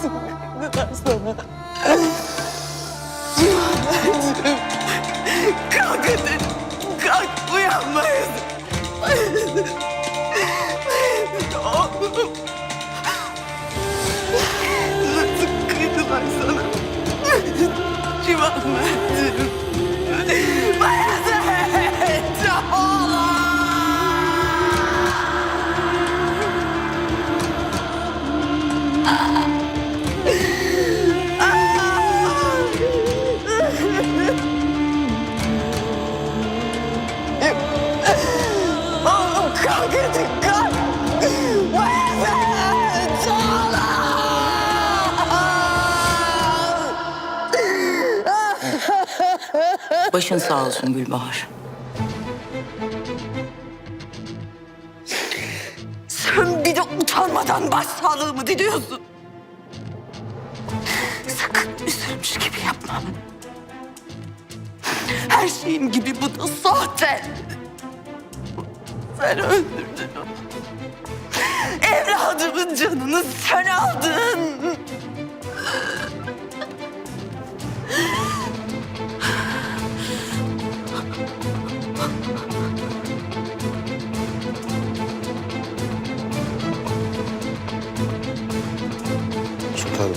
Nasıl kıydılar sana? Kalk hadi. Kalk uyanmayız. Oğlum. Nasıl kıydılar sana? Civan verdim. Başın sağ olsun Gülbahar. Sen bir de utanmadan başsağlığımı diliyorsun. Sakın üzülmüş gibi yapma. Her şeyim gibi bu da sahte. Sen öldürdün onu. Evladımın canını sen aldın. Sultanım.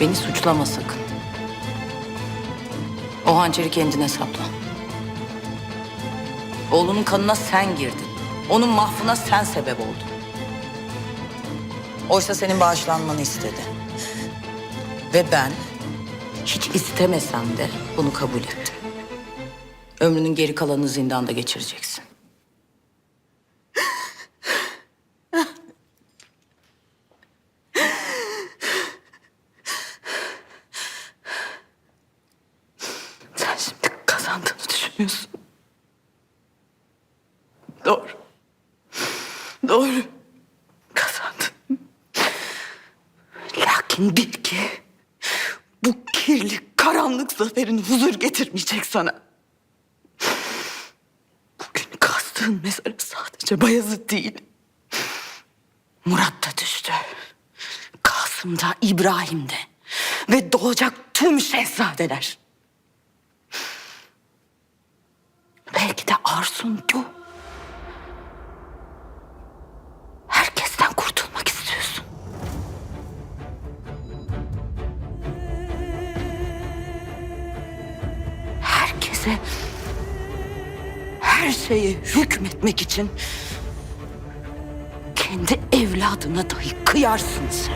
Beni suçlama sakın. O hançeri kendine sapla. Oğlunun kanına sen girdin. Onun mahvına sen sebep oldun. Oysa senin bağışlanmanı istedi. Ve ben hiç istemesem de bunu kabul ettim. Ömrünün geri kalanını zindanda geçireceksin. Sen şimdi kazandığını düşünüyorsun. Doğru. Doğru. Kazandın. Lakin bil ki bu kirli, karanlık zaferin huzur getirmeyecek sana. Bugün kastığın mezara sadece Bayezid değil. Murat da düştü. Kasım da, İbrahim de. Ve doğacak tüm şehzadeler. Belki de arzun bu. Herkese, her şeye hükmetmek için kendi evladına dahi kıyarsın sen.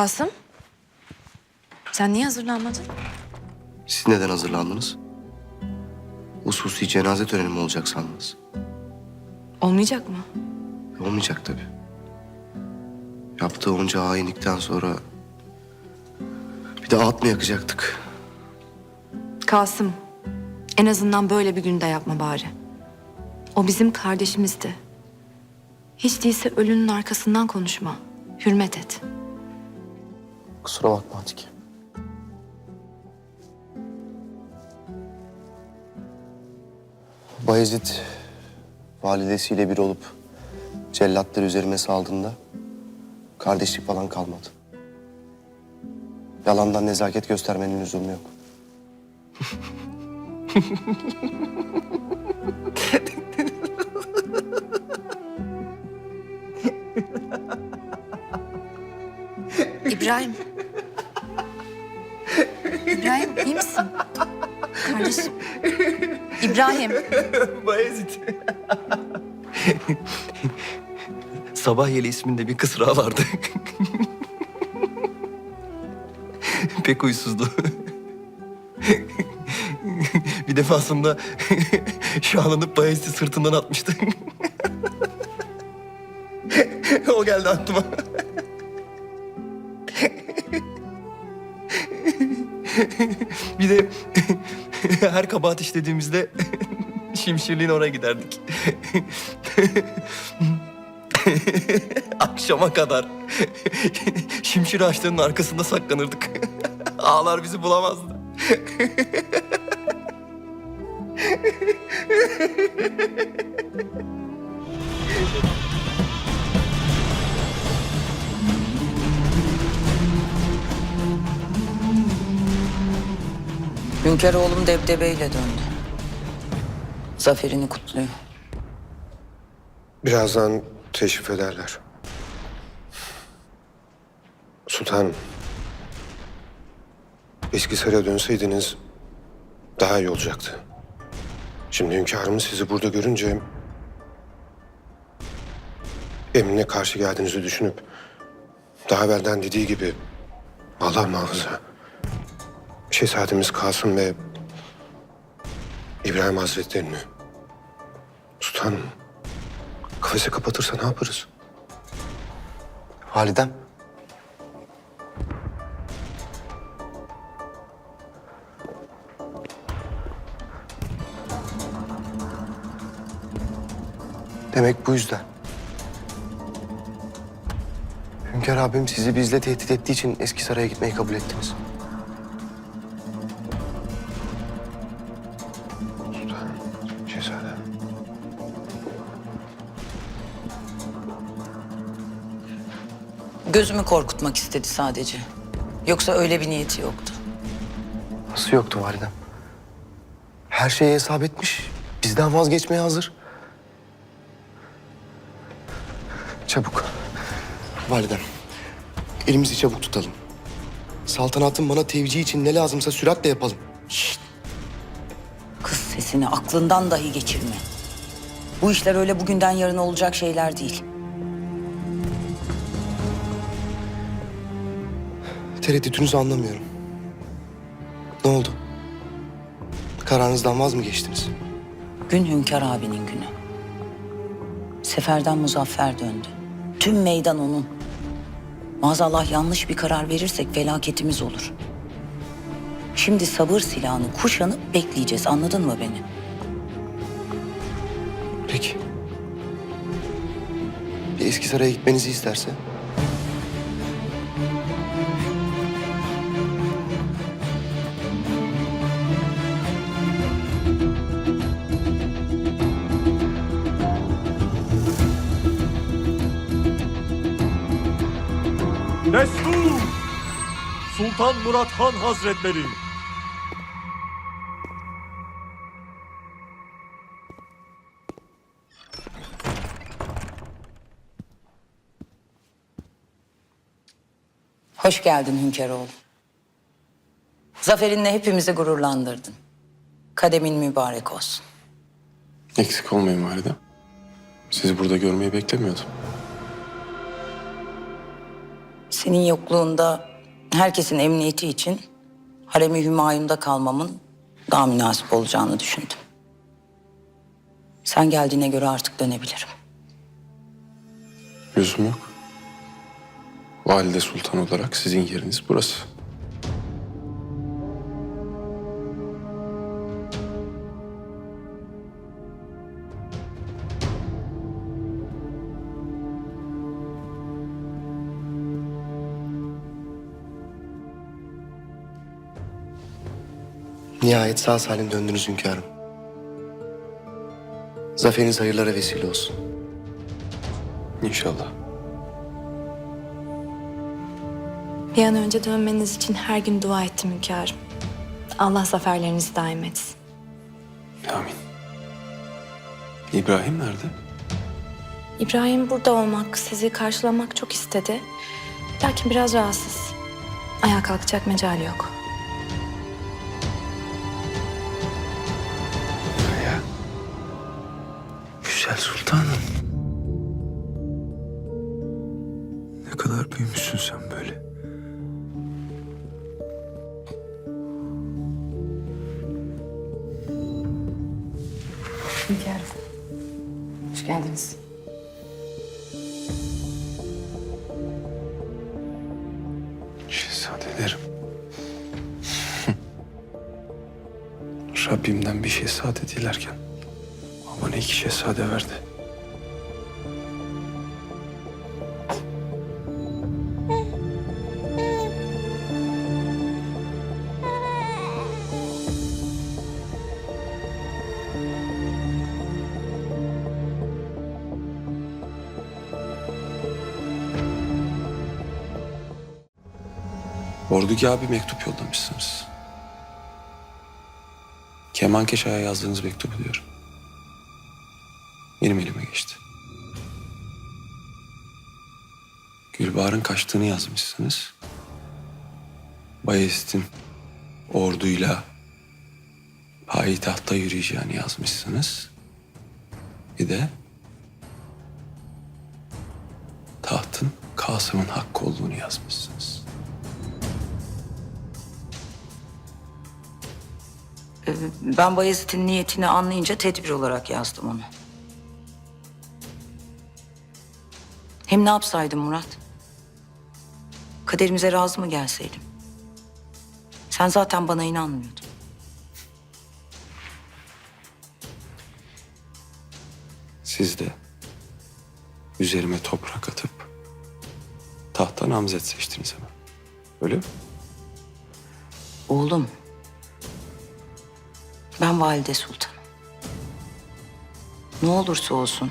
Kasım? Sen niye hazırlanmadın? Siz neden hazırlandınız? Hususi cenaze töreni mi olacak sandınız? Olmayacak mı? Olmayacak tabii. Yaptığı onca hainlikten sonra... Bir de at mı yakacaktık? Kasım, en azından böyle bir günde yapma bari. O bizim kardeşimizdi. Hiç değilse ölünün arkasından konuşma. Hürmet et. Kusura bakma Atike. Bayezid validesiyle bir olup cellatları üzerime saldığında kardeşlik falan kalmadı. Yalandan nezaket göstermenin lüzumu yok. İbrahim. İbrahim iyi misin? Kardeşim. İbrahim. Bayezid. Sabah Yeli isminde bir kısrağı vardı. Pek huysuzdu. bir defasında şahlanıp Bayezid'i sırtından atmıştı. o geldi aklıma. bir de her kabahat işlediğimizde Şimşirliğin oraya giderdik. Akşama kadar şimşir ağaçlarının arkasında saklanırdık. Ağlar bizi bulamazdı. Hünkar oğlum debdebeyle döndü. Zaferini kutluyor. Birazdan teşrif ederler. Sultanım. Eskisaray'a dönseydiniz daha iyi olacaktı. Şimdi hünkârımız sizi burada görünce... ...emrine karşı geldiğinizi düşünüp... ...daha evvelden dediği gibi... ...Allah muhafaza... ...Şehzademiz Kasım ve... ...İbrahim Hazretlerini... ...sultanım... Kafese kapatırsa ne yaparız? Validem. Demek bu yüzden. Hünkar abim sizi bizle tehdit ettiği için eski saraya gitmeyi kabul ettiniz. Gözümü korkutmak istedi sadece. Yoksa öyle bir niyeti yoktu. Nasıl yoktu validem? Her şeyi hesap etmiş. Bizden vazgeçmeye hazır. Çabuk. Validem. Elimizi çabuk tutalım. Saltanatın bana tevcih için ne lazımsa süratle yapalım. Kız sesini aklından dahi geçirme. Bu işler öyle bugünden yarına olacak şeyler değil. Tereddütünüzü anlamıyorum. Ne oldu? Kararınızdan vaz mı geçtiniz? Gün Hünkar abinin günü. Seferden muzaffer döndü. Tüm meydan onun. Maazallah yanlış bir karar verirsek felaketimiz olur. Şimdi sabır silahını kuşanıp bekleyeceğiz. Anladın mı beni? Peki. Bir eski saraya gitmenizi isterse? Sultan Murat Han Hazretleri. Hoş geldin Hünkaroğlu. Zaferinle hepimizi gururlandırdın. Kademin mübarek olsun. Eksik olmayın validem. Sizi burada görmeyi beklemiyordum. Senin yokluğunda herkesin emniyeti için haremi hümayunda kalmamın daha münasip olacağını düşündüm. Sen geldiğine göre artık dönebilirim. Lüzum yok. Valide Sultan olarak sizin yeriniz burası. Nihayet sağ salim döndünüz hünkârım. Zaferiniz hayırlara vesile olsun. İnşallah. Bir an önce dönmeniz için her gün dua ettim hünkârım. Allah zaferlerinizi daim etsin. Amin. İbrahim nerede? İbrahim burada olmak, sizi karşılamak çok istedi. Lakin biraz rahatsız. Ayağa kalkacak mecali yok. Şehzadelerim. Rabbimden bir şehzade dilerken bana iki şehzade verdi. Ordugaha bir mektup yollamışsınız. Kemankeşa'ya yazdığınız mektubu diyorum. Benim elime geçti. Gülbahar'ın kaçtığını yazmışsınız. Bayezid'in orduyla payitahta yürüyeceğini yazmışsınız. Bir de tahtın Kasım'ın hakkı olduğunu yazmışsınız. Ben Bayezid'in niyetini anlayınca tedbir olarak yazdım onu. Hem ne yapsaydım Murat? Kaderimize razı mı gelseydim? Sen zaten bana inanmıyordun. Siz de üzerime toprak atıp tahta namzet seçtiniz hemen. Öyle mi? Oğlum. Ben valide sultanım. Ne olursa olsun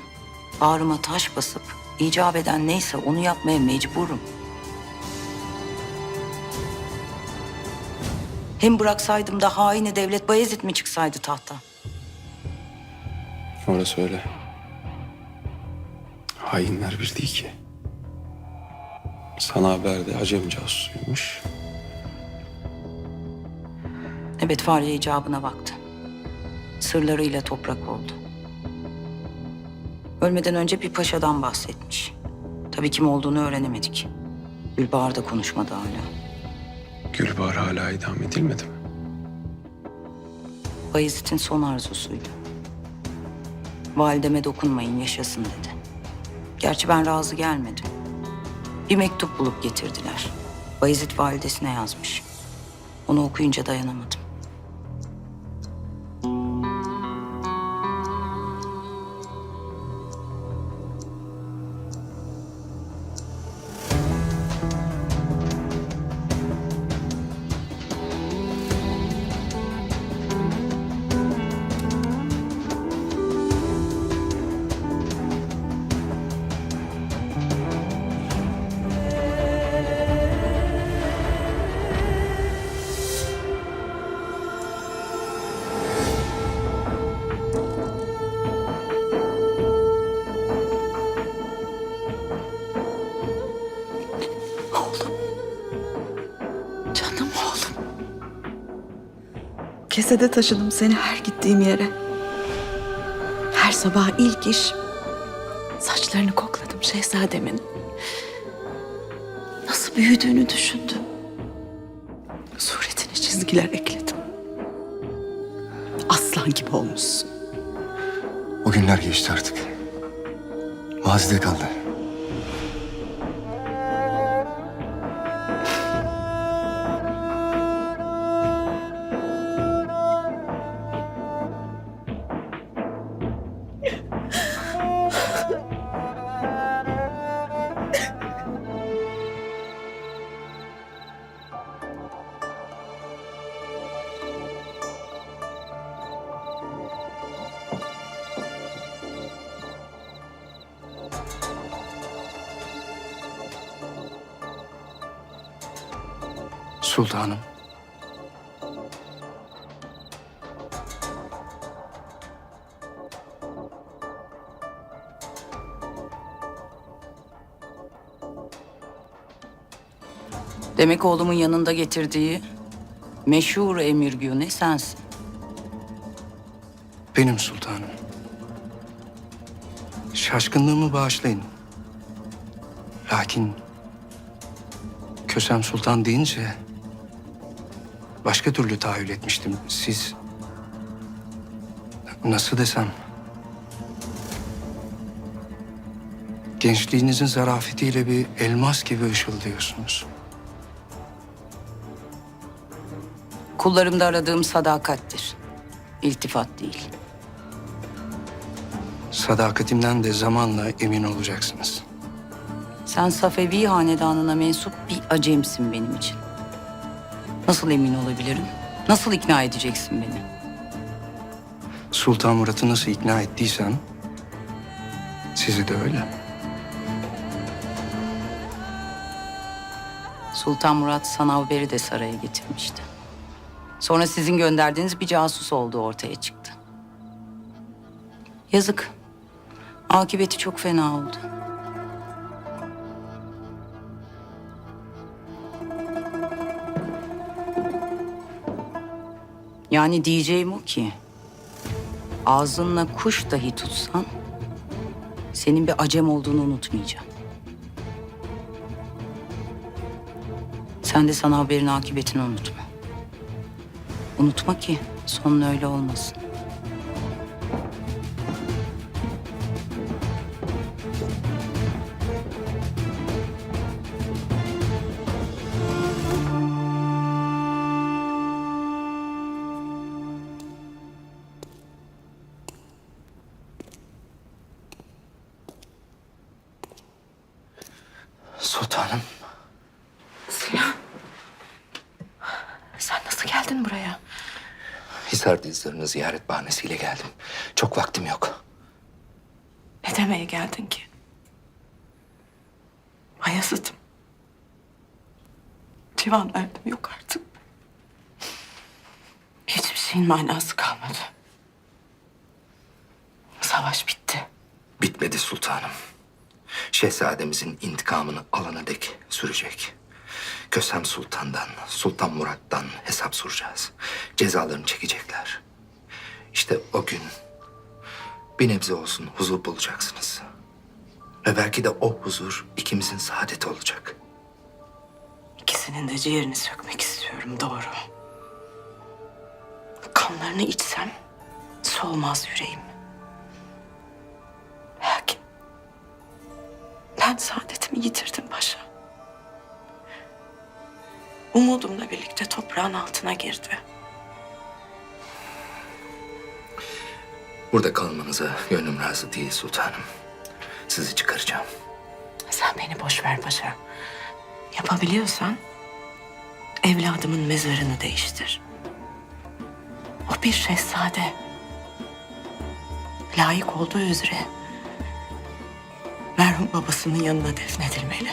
bağrıma taş basıp icap eden neyse onu yapmaya mecburum. Hem bıraksaydım da haini devlet Bayezid mi çıksaydı tahta? Orası öyle. Hainler bir değil ki. Sana haber de Acem casusuymuş. Evet fare icabına baktı. Sırlarıyla toprak oldu. Ölmeden önce bir paşadan bahsetmiş. Tabii kim olduğunu öğrenemedik. Gülbahar da konuşmadı hala. Gülbahar hala idam edilmedi mi? Bayezid'in son arzusuydu. Valideme dokunmayın yaşasın dedi. Gerçi ben razı gelmedim. Bir mektup bulup getirdiler. Bayezid validesine yazmış. Onu okuyunca dayanamadım. Kesede taşıdım seni her gittiğim yere. Her sabah ilk iş saçlarını kokladım şehzademin. Nasıl büyüdüğünü düşündüm. Suretine çizgiler ekledim. Aslan gibi olmuşsun. O günler geçti artık. Mazide kaldı. Sultanım. Demek oğlumun yanında getirdiği meşhur emir güne sensin. Benim sultanım. Şaşkınlığımı bağışlayın. Lakin Kösem Sultan deyince başka türlü tahayyül etmiştim. Siz nasıl desem gençliğinizin zarafetiyle bir elmas gibi ışıldıyorsunuz. Kullarımda aradığım sadakattir. İltifat değil. Sadakatimden de zamanla emin olacaksınız. Sen Safevi hanedanına mensup bir acemsin benim için. Nasıl emin olabilirim? Nasıl ikna edeceksin beni? Sultan Murat'ı nasıl ikna ettiysem sizi de öyle. Sultan Murat Sanavber'i de saraya getirmişti. Sonra sizin gönderdiğiniz bir casus olduğu ortaya çıktı. Yazık. Akıbeti çok fena oldu. Yani diyeceğim o ki... ...ağzınla kuş dahi tutsan... ...senin bir acem olduğunu unutmayacağım. Sen de sana haberin akıbetini unutma. Unutma ki sonun öyle olmasın. Ziyaret bahanesiyle geldim. Çok vaktim yok. Ne demeye geldin ki? Bayezid'im. Civan verdim yok artık. Hiçbir şeyin manası kalmadı. Savaş bitti. Bitmedi sultanım. Şehzademizin intikamını alana dek sürecek. Kösem Sultan'dan, Sultan Murat'tan hesap soracağız. Cezalarını çekecekler. İşte o gün bir nebze olsun huzur bulacaksınız. Ve belki de o huzur ikimizin saadeti olacak. İkisinin de ciğerini sökmek istiyorum doğru. Kanlarını içsem soğumaz yüreğim. Lakin ben saadetimi yitirdim paşa. Umudumla birlikte toprağın altına girdi. Burada kalmanıza gönlüm razı değil sultanım. Sizi çıkaracağım. Sen beni boş ver paşa. Yapabiliyorsan evladımın mezarını değiştir. O bir şehzade. Layık olduğu üzere merhum babasının yanına defnedilmeli.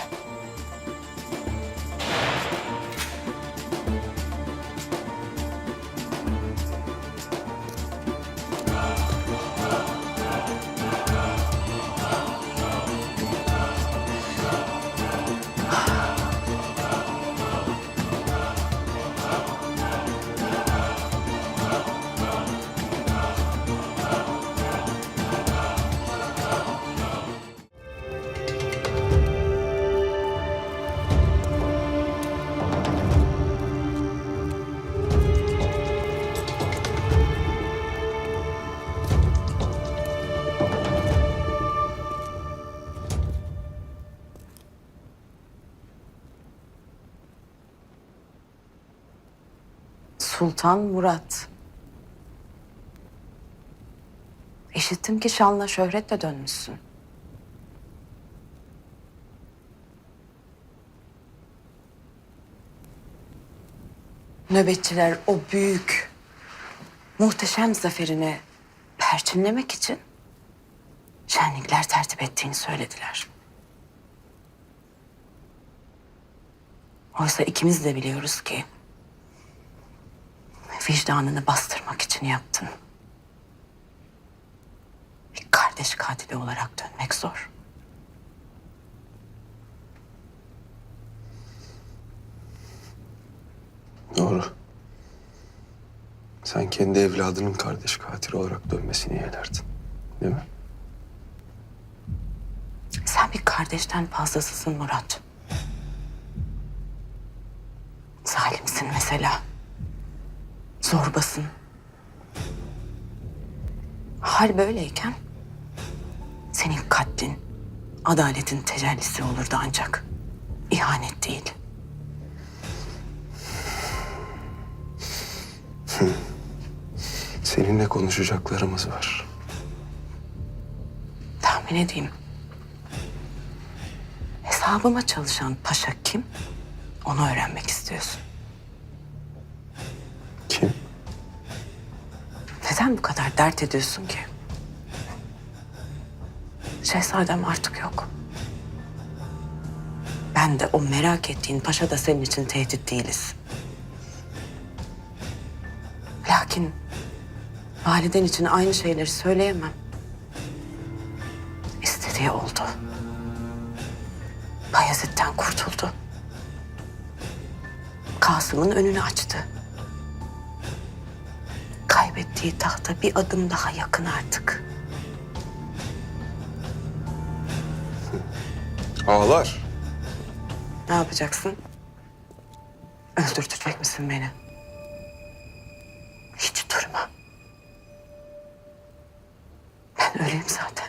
Sultan Murat. İşittim ki şanla şöhretle dönmüşsün. Nöbetçiler o büyük, muhteşem zaferini perçinlemek için şenlikler tertip ettiğini söylediler. Oysa ikimiz de biliyoruz ki vicdanını bastırmak için yaptın. Bir kardeş katili olarak dönmek zor. Doğru. Sen kendi evladının kardeş katili olarak dönmesini yeğlerdin. Değil mi? Sen bir kardeşten fazlasısın Murat. Zalimsin mesela. Zorbasın. Hal böyleyken senin katlin adaletin tecellisi olurdu ancak. ihanet değil. Seninle konuşacaklarımız var. Tahmin edeyim. Hesabıma çalışan paşa kim? Onu öğrenmek istiyorsun. Neden bu kadar dert ediyorsun ki? Şehzadem artık yok. Ben de o merak ettiğin paşa da senin için tehdit değiliz. Lakin validen için aynı şeyleri söyleyemem. İstediği oldu. Bayezid'den kurtuldu. Kasım'ın önünü açtı. Kaybettiği tahta bir adım daha yakın artık. Ağlar. Ne yapacaksın? Öldürtecek misin beni? Hiç durma. Ben öleyim zaten.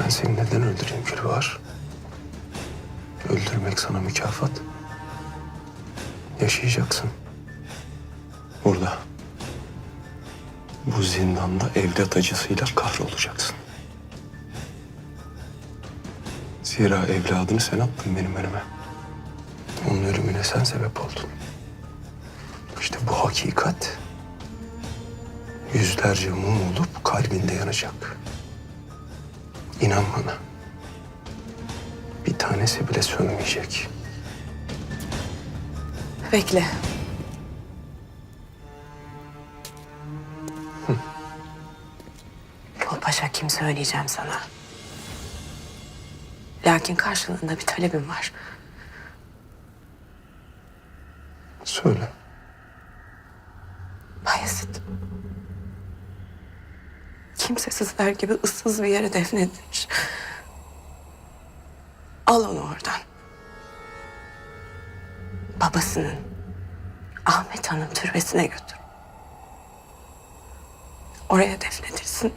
Ben seni neden öldüreyim Gülbahar? Öldürmek sana mükafat. Yaşayacaksın. Burada. Bu zindanda evlat acısıyla kahrolacaksın. Zira evladını sen attın benim önüme. Onun ölümüne sen sebep oldun. İşte bu hakikat yüzlerce mum olup kalbinde yanacak. İnan bana. Tanesi bile sönmeyecek. Bekle. O paşa kim söyleyeceğim sana. Lakin karşılığında bir talebim var. Söyle. Bayezid. Kimsesizler gibi ıssız bir yere defnedilmiş. Al onu oradan. Babasının Ahmet Han'ın türbesine götür. Oraya defnedilsin.